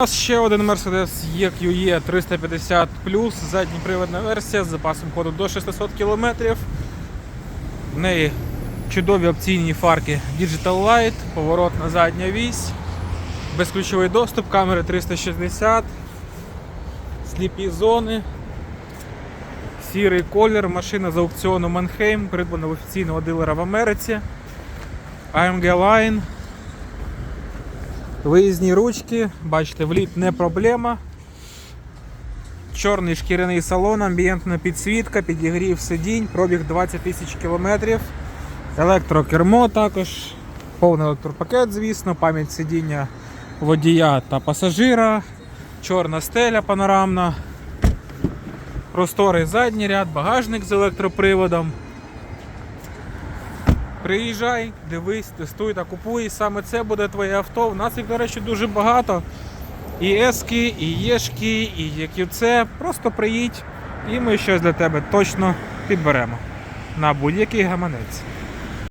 У нас ще один Mercedes EQE 350 задньоприводна версія з запасом ходу до 600 км. В неї чудові опційні фарки Digital Light, поворотна задня вісь, безключовий доступ, камери 360, сліпі зони, сірий колір, машина з аукціону Манхейм, придбана в офіційного дилера в Америці. AMG Line. Виїзні ручки, бачите, вліт не проблема. Чорний шкіряний салон, амбієнтна підсвітка, підігрів сидінь, пробіг 20 тисяч кілометрів. Електрокермо також, повний електропакет, звісно, пам'ять сидіння водія та пасажира, чорна стеля панорамна, просторий задній ряд, багажник з електроприводом. Приїжджай, дивись, тестуй та купуй. Саме це буде твоє авто. У нас їх, до речі, дуже багато. І Ески, і Єшки, і EQC. Просто приїдь і ми щось для тебе точно підберемо на будь-який гаманець.